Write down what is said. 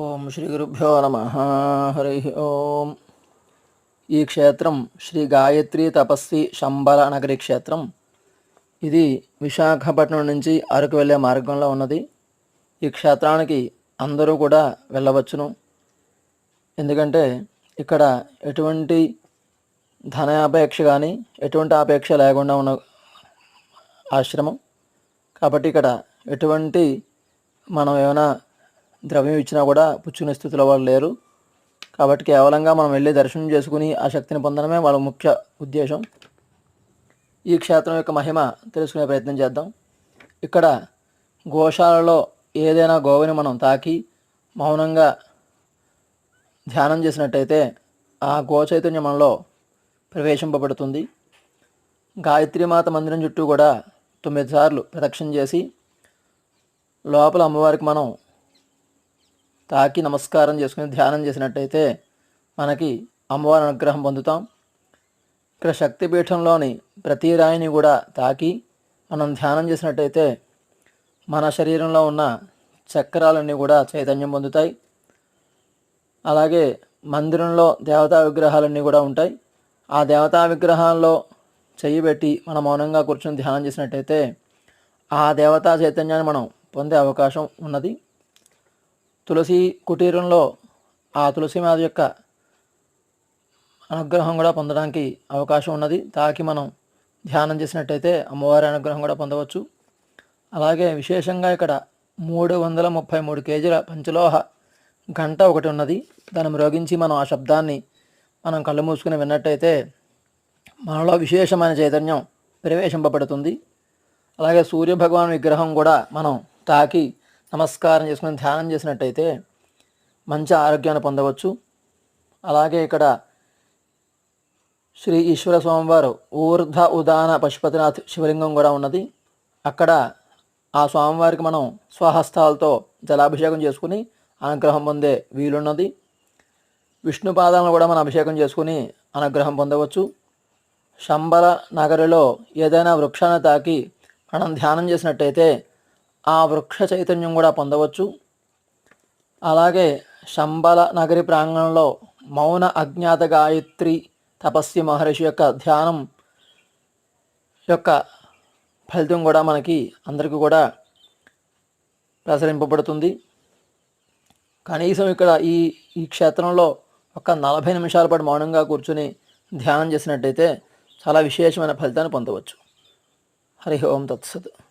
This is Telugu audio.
ఓం శ్రీ గురుభ్యో నమ. హరి ఓం. ఈ క్షేత్రం శ్రీ గాయత్రి తపస్వి శంబల నగరి క్షేత్రం. ఇది విశాఖపట్నం నుంచి అరకు వెళ్ళే మార్గంలో ఉన్నది. ఈ క్షేత్రానికి అందరూ కూడా వెళ్ళవచ్చును. ఎందుకంటే ఇక్కడ ఎటువంటి ధన అపేక్ష కానీ ఎటువంటి అపేక్ష లేకుండా ఉన్న ఆశ్రమం. కాబట్టి ఇక్కడ ఎటువంటి మనం ఏమైనా ద్రవ్యం ఇచ్చినా కూడా పుచ్చుకునే స్థితిలో వాళ్ళు లేరు. కాబట్టి కేవలంగా మనం వెళ్ళి దర్శనం చేసుకుని ఆ శక్తిని పొందడమే వాళ్ళ ముఖ్య ఉద్దేశం. ఈ క్షేత్రం యొక్క మహిమ తెలుసుకునే ప్రయత్నం చేద్దాం. ఇక్కడ గోశాలలో ఏదైనా గోవుని మనం తాకి మౌనంగా ధ్యానం చేసినట్టయితే ఆ గోచైతన్యం మనలో ప్రవేశింపబడుతుంది. గాయత్రీమాత మందిరం చుట్టూ కూడా తొమ్మిది సార్లు ప్రదక్షిణ చేసి లోపల అమ్మవారికి మనం తాకి నమస్కారం చేసుకుని ధ్యానం చేసినట్టయితే మనకి అమ్మవారి అనుగ్రహం పొందుతాం. ఇక్కడ శక్తిపీఠంలోని ప్రతి రాయిని కూడా తాకి మనం ధ్యానం చేసినట్టయితే మన శరీరంలో ఉన్న చక్రాలన్నీ కూడా చైతన్యం పొందుతాయి. అలాగే మందిరంలో దేవతా విగ్రహాలన్నీ కూడా ఉంటాయి. ఆ దేవతా విగ్రహాల్లో చెయ్యి పెట్టి మనం మౌనంగా కూర్చొని ధ్యానం చేసినట్టయితే ఆ దేవతా చైతన్యాన్ని మనం పొందే అవకాశం ఉన్నది. తులసి కుటీరంలో ఆ తులసిమాత యొక్క అనుగ్రహం కూడా పొందడానికి అవకాశం ఉన్నది. తాకి మనం ధ్యానం చేసినట్టయితే అమ్మవారి అనుగ్రహం కూడా పొందవచ్చు. అలాగే విశేషంగా ఇక్కడ మూడు వందల ముప్పై మూడు కేజీల పంచలోహ గంట ఒకటి ఉన్నది. దాన్ని మ్రోగించి మనం ఆ శబ్దాన్ని మనం కళ్ళు మూసుకుని విన్నట్టయితే మనలో విశేషమైన చైతన్యం ప్రవేశింపబడుతుంది. అలాగే సూర్య భగవాన్ విగ్రహం కూడా మనం తాకి నమస్కారం చేసుకుని ధ్యానం చేసినట్టయితే మంచి ఆరోగ్యాన్ని పొందవచ్చు. అలాగే ఇక్కడ శ్రీ ఈశ్వర స్వామివారు ఊర్ధ ఉదాన పశుపతినాథ్ శివలింగం కూడా ఉన్నది. అక్కడ ఆ స్వామివారికి మనం స్వహస్తాలతో జలాభిషేకం చేసుకుని అనుగ్రహం పొందే వీలున్నది. విష్ణు పాదాలను కూడా మనం అభిషేకం చేసుకుని అనుగ్రహం పొందవచ్చు. శంబల నగరిలో ఏదైనా వృక్షాన్ని తాకి మనం ధ్యానం చేసినట్టయితే ఆ వృక్ష చైతన్యం కూడా పొందవచ్చు. అలాగే శంబల నగరి ప్రాంగణంలో మౌన అజ్ఞాత గాయత్రి తపస్వి మహర్షి యొక్క ధ్యానం యొక్క ఫలితం కూడా మనకి అందరికీ కూడా ప్రసరింపబడుతుంది. కనీసం ఇక్కడ ఈ ఈ క్షేత్రంలో ఒక నలభై నిమిషాల పాటు మౌనంగా కూర్చుని ధ్యానం చేసినట్టయితే చాలా విశేషమైన ఫలితాన్ని పొందవచ్చు. హరి ఓం తత్సత్.